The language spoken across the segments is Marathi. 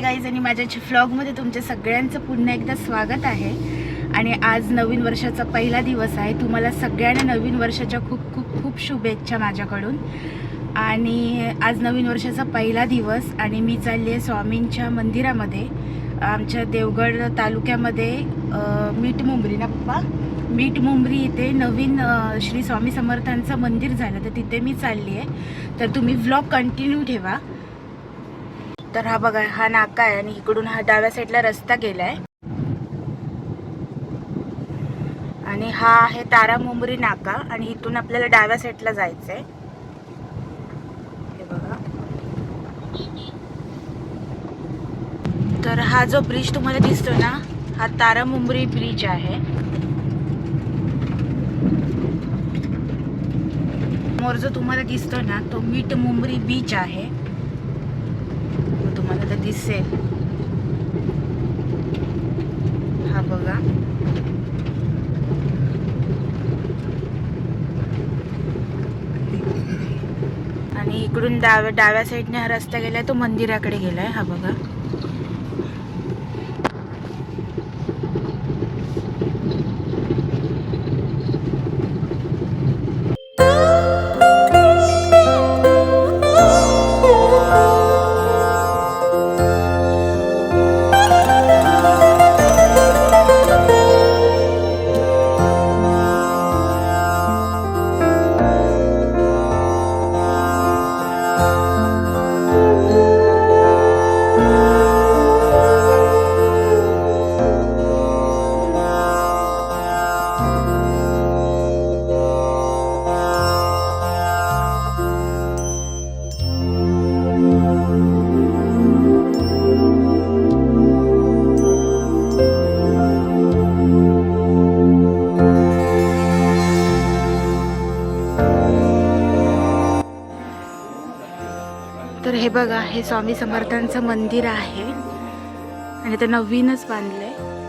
हाय गाईज आणि माझ्याच्या फ्लॉगमध्ये तुमच्या सगळ्यांचं पुन्हा एकदा स्वागत आहे. आणि आज नवीन वर्षाचा पहिला दिवस आहे. तुम्हाला सगळ्यांना नवीन वर्षाच्या खूप खूप खूप शुभेच्छा माझ्याकडून. आणि आज नवीन वर्षाचा पहिला दिवस आणि मी चालली आहे स्वामींच्या मंदिरामध्ये. आमच्या देवगड तालुक्यामध्ये मीठ मुंबरी ना पप्पा? मीठ मुंबरी इथे नवीन श्री स्वामी समर्थांचं मंदिर झालं. तर तिथे मी चालली आहे तर तुम्ही व्लॉग कंटिन्यू ठेवा. तर हा बघा हा नाका आहे आणि इकडून हा डाव्या साईडला रस्ता गेलाय. आणि हा आहे तारा मुंबरी नाका आणि इथून आपल्याला डाव्या साईडला जायचंय. हे बघा. तर हा जो ब्रिज तुम्हाला दिसतो ना हा तारा मुंबरी ब्रिज आहे. समोर जो तुम्हाला दिसतो ना तो मीठ मुंबरी बीच आहे. तुम्हाला तर दिसेल. हा बघा. आणि इकडून डाव्या डाव्या साईडने हा रस्ता गेलाय तो मंदिराकडे गेलाय. हा बघा. हे बघा हे स्वामी समर्थांचं मंदिर आहे. आणि ते नवीनच बांधलं आहे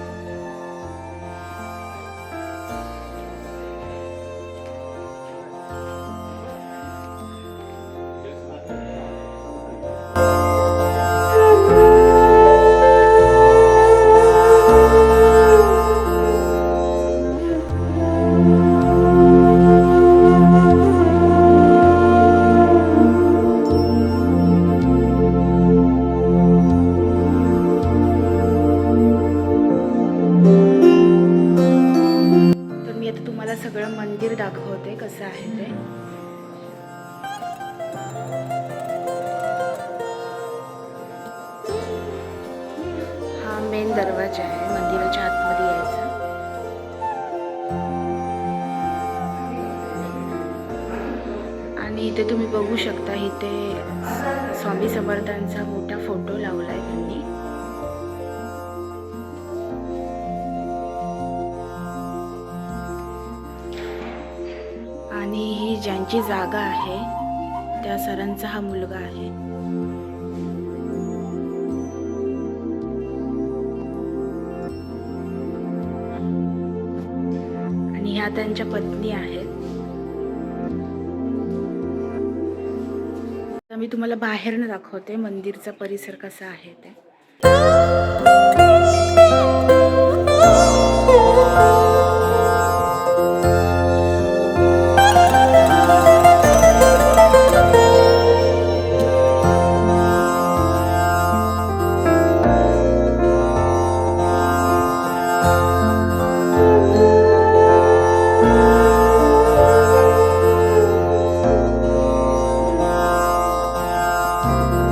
मेन दरवाजा आहे मंदिराच्या आतमध्ये यायचा. आणि इथे तुम्ही बघू शकता इथे स्वामी समर्थांचा मोठा फोटो लावलाय त्यांनी. आणि ही ज्यांची जागा आहे त्या सरांचा हा मुलगा आहे. ह्या त्यांच्या पत्नी आहेत. मी तुम्हाला बाहेरनं दाखवते मंदिरचा परिसर कसा आहे ते. तर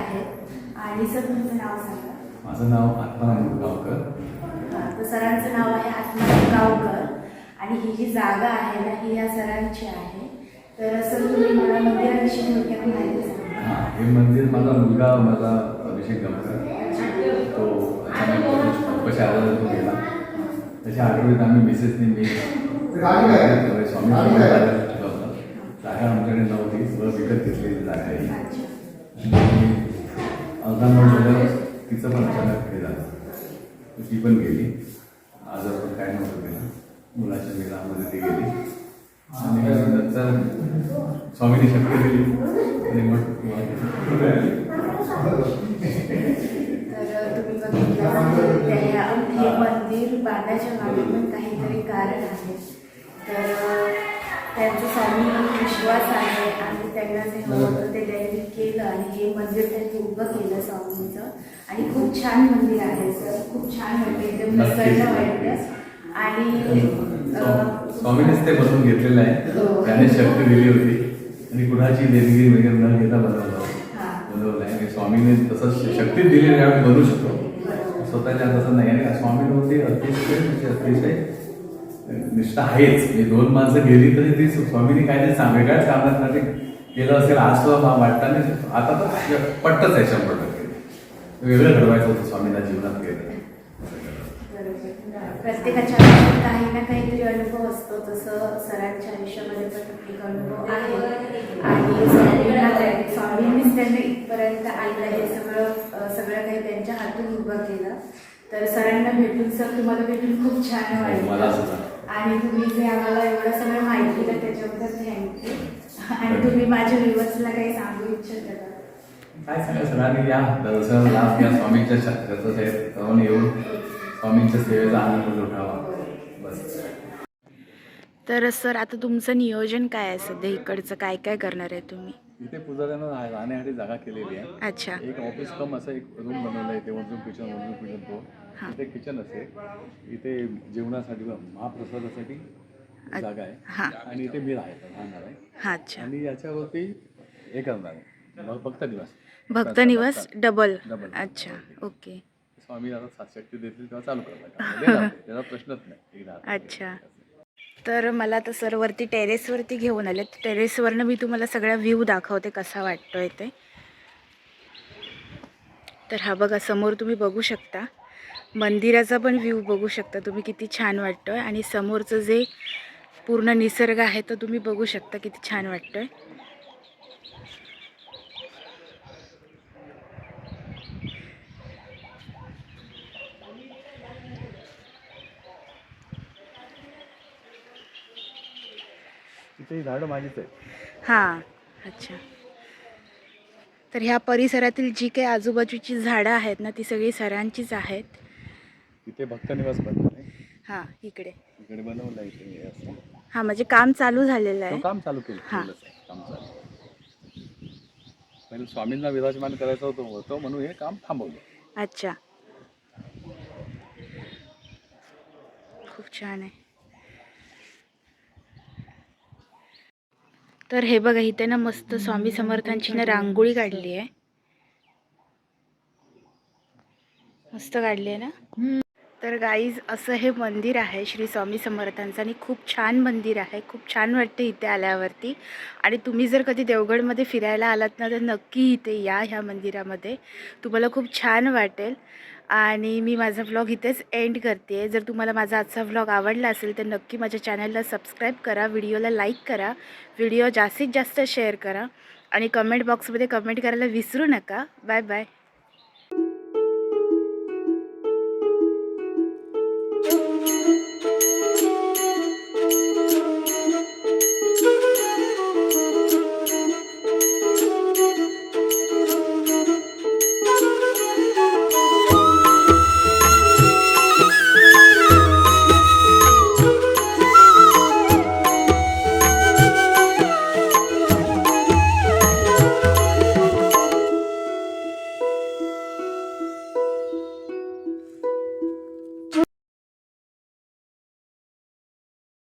आणि सर तुमचं नाव सांगा. माझं नाव आत्मानंद गावकर. हा, तर सरांचं नाव आहे आत्मा गावकर. आणि ही जी जागा आहे ना ही या सरांची आहे. तर असं तुम्ही मला मंदिराविषयी थोडक्यात माहिती सांगा. हा हे मंदिर माझा मुलगा माझा अभिषेक गमकर तो अचानक कशा आला तो गेला. त्याच्या आठवणीत आम्ही मिसेसने मी स्वामी जागा आमच्याकडे नव्हती. विकत घेतलेली जागा आहे. अर्धा तिचं पण अचानक हे झालं. ती पण गेली. आजार पण काय नव्हतं केलं. मुलाच्या विरामध्ये ती गेली. आणि नंतर स्वामीने शक्य दिली आणि मग हे मंदिर बांधायच्या मागे पण काहीतरी कारण आहे. तर त्यांचा स्वामीवर विश्वास आहे आणि त्यांना जे हवं होतं ते त्यांनी केलं आणि हे मंदिर त्यांनी उभं केलं स्वामींचं. आणि खूप छान मंदिर आहे सर. खूप छान वाटतं एकदम. निसर्ग वाटतं आणि स्वामीनेच ते बनवून घेतलेलं आहे. हो. त्याने शक्ती दिली होती. आणि कुणाची देणगी वगैरे न घेता बनवलं. बनवलं आहे. स्वामीने तसंच शक्ती दिली त्यावेळी बनवू शकतो. स्वतःच्या तसं नाही आणि स्वामींवरती अतिशय म्हणजे अतिशय निष्ठा आहेच. म्हणजे दोन माणसं गेली तरी ती स्वामीने काहीतरी सांग वेगळ्याच कामासाठी केलं असेल आज तो वाटताना आता तर पट्टच आहे शंभर टक्के. वेगळं घडवायचं होतं स्वामींना जीवनात बरोबर. प्रत्येकाच्या आयुष्यात काही ना काहीतरी अनुभव असतो. तसं सरांच्या आयुष्यामध्ये पण एक अनुभव आहे. आणि स्वामींनीच त्यांना इथपर्यंत आणलं हे सगळं सगळं काही त्यांच्या हातून उभं केलं. तर सरांना भेटून सर तुम्हाला भेटून खूप छान मला वाटलं आणि तुम्ही जे आम्हाला एवढं सगळं माहिती दिलं त्याच्याबद्दल थँक्यू आणि तुम्ही माझ्या व्ह्युअर्सला काही सांगू इच्छिता का? काय सांगा सरांनी या दर्शनाला लाभ या स्वामींच्या शक्तीचं आहे सर्वांनी येऊन स्वामींच्या सेवेचा आनंद लुटावा. बस. तर सर आता तुमचं नियोजन काय आहे सध्या? इकडचं काय काय करणार आहे तुम्ही? इथे पुजाऱ्यांना राह- राहण्यासाठी जागा केलेली आहे. अच्छा. एक ऑफिस कम असं एक रूम बनवलं आहे इथे वरजून किचन वरजून किचन तो. इथे किचन असेल इथे जेवणासाठी महाप्रसादासाठी जागा आहे. आणि इथे मी राहायचं राहणार आहे. हा अच्छा. आणि याच्यावरती हे करणार आहे. मग फक्त दिवस. भक्त निवास डबल डबल. अच्छा ओके. स्वामी आता सात शक्ती देतील तेव्हा चालू करणार त्याचा प्रश्नच नाही. अच्छा. तर मला आता सर वरती टेरेसवरती घेऊन आले. टेरेसवरनं मी तुम्हाला सगळा व्ह्यू दाखवते कसा वाटतोय ते. तर हा बघा समोर तुम्ही बघू शकता. मंदिराचा पण व्ह्यू बघू शकता तुम्ही किती छान वाटतोय. आणि समोरचं जे पूर्ण निसर्ग आहे तो तुम्ही बघू शकता किती छान वाटतोय. तिथे ही झाडं माझीच आहे हां अच्छा. तर ह्या परिसरातील जी काही आजूबाजूची झाडं आहेत ना ती सगळी सरांचीच आहेत. तिथे भक्त निवास आहे हां इकडे. इकडे बनवलं इथे हे असं. हां म्हणजे काम चालू झालेलं तो आहे काम चालू केलं हां. केलंच आहे, काम चालू. पहिले स्वामींना विराजमान करायचं होतं होतं म्हणून हे काम थांबवलं. अच्छा. खूप छान आहे. तर हे बघा इथे ना मस्त स्वामी समर्थांची ना रांगोळी काढली आहे. मस्त काढली आहे ना? तर गाईज असं हे मंदिर आहे श्री स्वामी समर्थांचं आणि खूप छान मंदिर आहे. खूप छान वाटते इथे आल्यावरती. आणि तुम्ही जर कधी देवगडमध्ये फिरायला आलात ना तर नक्की इथे या ह्या मंदिरामध्ये. तुम्हाला खूप छान वाटेल. आणि मी माझा व्लॉग इथेच एंड करते जर तुम्हाला माझा आजचा व्लॉग आवडला असेल तर नक्की माझ्या चॅनलला सबस्क्राईब करा व्हिडिओला लाईक करा व्हिडिओ जास्तीत जास्त शेअर करा. आणि कमेंट बॉक्समध्ये कमेंट करायला विसरू नका. Bye bye